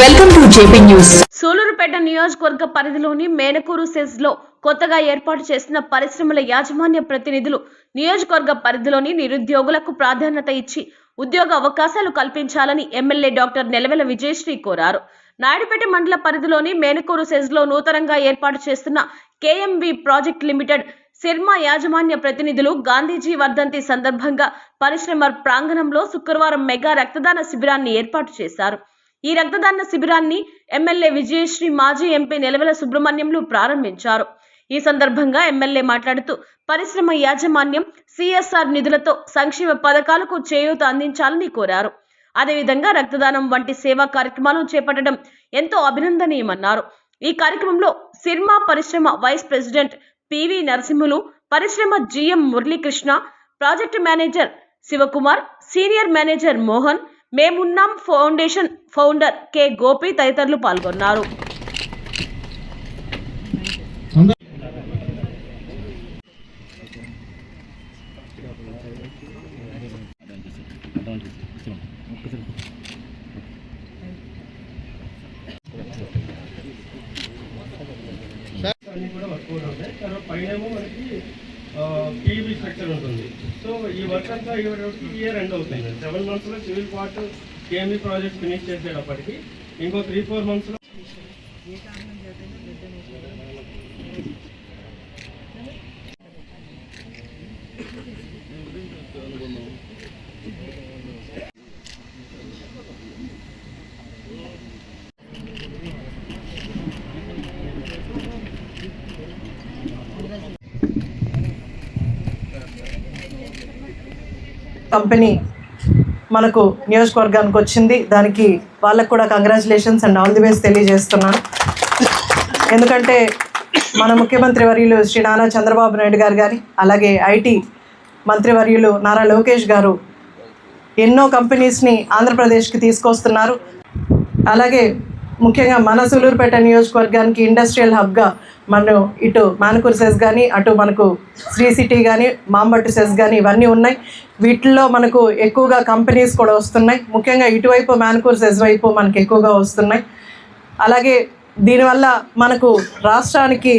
Welcome to JP news. Sullurpeta నియోజకవర్గ పరిధిలోని మేనకూరు సెజ్లో కొత్తగా ఏర్పాటు చేసిన పరిశ్రమల యాజమాన్య ప్రతినిధులు నియోజకవర్గ పరిధిలోని నిరుద్యోగులకు ప్రాధాన్యత ఇచ్చి ఉద్యోగ అవకాశాలు కల్పించాలని ఎమ్మెల్యే డాక్టర్ నెలవెల విజయశ్రీ కోరారు. నాయుడుపేట మండల పరిధిలోని మేనకూరు సెజ్లో నూతనంగా ఏర్పాటు చేస్తున్న కేఎంవి ప్రాజెక్ట్ లిమిటెడ్ సిర్మా యాజమాన్య ప్రతినిధులు గాంధీజీ వర్ధంతి సందర్భంగా పరిశ్రమ ప్రాంగణంలో శుక్రవారం మెగా రక్తదాన శిబిరాన్ని ఏర్పాటు చేశారు. ఈ రక్తదాన శిబిరాన్ని ఎమ్మెల్యే విజయశ్రీ మాజీ ఎంపీ నిలవెల సుబ్రహ్మణ్యంలు ప్రారంభించారు. ఈ సందర్భంగా ఎమ్మెల్యే మాట్లాడుతూ పరిశ్రమ యాజమాన్యం సిఎస్ఆర్ నిధులతో సంక్షేమ పథకాలకు చేయూత అందించాలని కోరారు. అదేవిధంగా రక్తదానం వంటి సేవా కార్యక్రమాలు చేపట్టడం ఎంతో అభినందనీయమన్నారు. ఈ కార్యక్రమంలో సిర్మా పరిశ్రమ వైస్ ప్రెసిడెంట్ పివి నరసింహులు పరిశ్రమ GM Muralikrishna project manager Sivakumar senior manager Mohan మేమున్నాం ఫౌండేషన్ ఫౌండర్ కె గోపి తదితరులు పాల్గొన్నారు. అన్ని కూడా వర్క్ అవుట్ తర్వాత పైన ఏమో మనకి పీవీ స్ట్రక్చర్ ఉంటుంది. సో ఈ వర్క్ అంతా ఇవ్వడానికి ఇయర్ ఎండ్ అవుతుంది. సెవెన్ మంత్స్లో civil part KME project finish చేసేటప్పటికి ఇంకో త్రీ ఫోర్ మంత్స్లో కంపెనీ మనకు నియోజకవర్గానికి వచ్చింది. దానికి వాళ్ళకు కూడా congratulations and all the best తెలియజేస్తున్నాను. ఎందుకంటే మన ముఖ్యమంత్రి వర్యులు శ్రీ నారా చంద్రబాబు నాయుడు గారు కానీ అలాగే ఐటీ మంత్రివర్యులు నారా లోకేష్ గారు ఎన్నో కంపెనీస్ని ఆంధ్రప్రదేశ్కి తీసుకొస్తున్నారు. అలాగే ముఖ్యంగా మన సూలూరుపేట నియోజకవర్గానికి ఇండస్ట్రియల్ హబ్గా మనం ఇటు మానకూరు సెస్ కానీ అటు మనకు శ్రీ సిటీ కానీ మాంబట్టు సెస్ కానీ ఇవన్నీ ఉన్నాయి. వీటిల్లో మనకు ఎక్కువగా కంపెనీస్ కూడా వస్తున్నాయి. ముఖ్యంగా ఇటువైపు మానకూరు సెస్ వైపు మనకు ఎక్కువగా వస్తున్నాయి. అలాగే దీనివల్ల మనకు రాష్ట్రానికి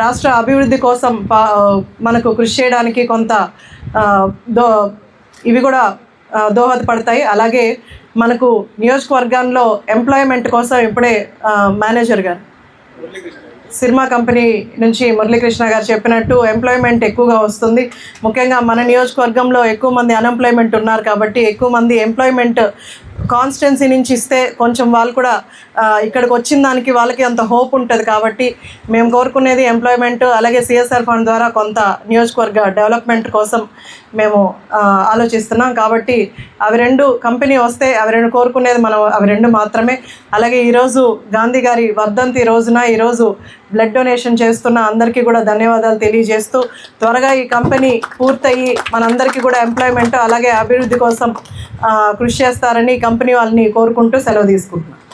రాష్ట్ర అభివృద్ధి కోసం పా మనకు కృషి చేయడానికి కొంత దో ఇవి కూడా దోహదపడతాయి. అలాగే మనకు నియోజకవర్గాల్లో ఎంప్లాయ్మెంట్ కోసం ఇప్పుడే మేనేజర్ గారు సినిమా కంపెనీ నుంచి మురళీకృష్ణ గారు చెప్పినట్టు ఎంప్లాయ్మెంట్ ఎక్కువగా వస్తుంది. ముఖ్యంగా మన నియోజకవర్గంలో ఎక్కువ మంది అన్ఎంప్లాయ్మెంట్ ఉన్నారు కాబట్టి ఎక్కువ మంది ఎంప్లాయ్మెంట్ కాన్స్టెన్సీ నుంచి ఇస్తే కొంచెం వాళ్ళు కూడా ఇక్కడికి వచ్చిన దానికి వాళ్ళకి అంత హోప్ ఉంటుంది కాబట్టి మేము కోరుకునేది ఎంప్లాయ్మెంట్ అలాగే సిఎస్ఆర్ ఫండ్ ద్వారా కొంత నియోజకవర్గ డెవలప్మెంట్ కోసం మేము ఆలోచిస్తున్నాం కాబట్టి అవి రెండు కంపెనీ వస్తే అవి రెండు కోరుకునేది మనం అవి రెండు మాత్రమే. అలాగే ఈరోజు గాంధీ గారి వర్ధంతి రోజున ఈరోజు బ్లడ్ డొనేషన్ చేస్తున్న అందరికీ కూడా ధన్యవాదాలు తెలియజేస్తూ త్వరగా ఈ కంపెనీ పూర్తయి మనందరికీ కూడా ఎంప్లాయ్మెంట్ అలాగే అభివృద్ధి కోసం కృషి చేస్తారని కంపెనీ వాళ్ళని కోరుకుంటూ సెలవు తీసుకుంటున్నాను.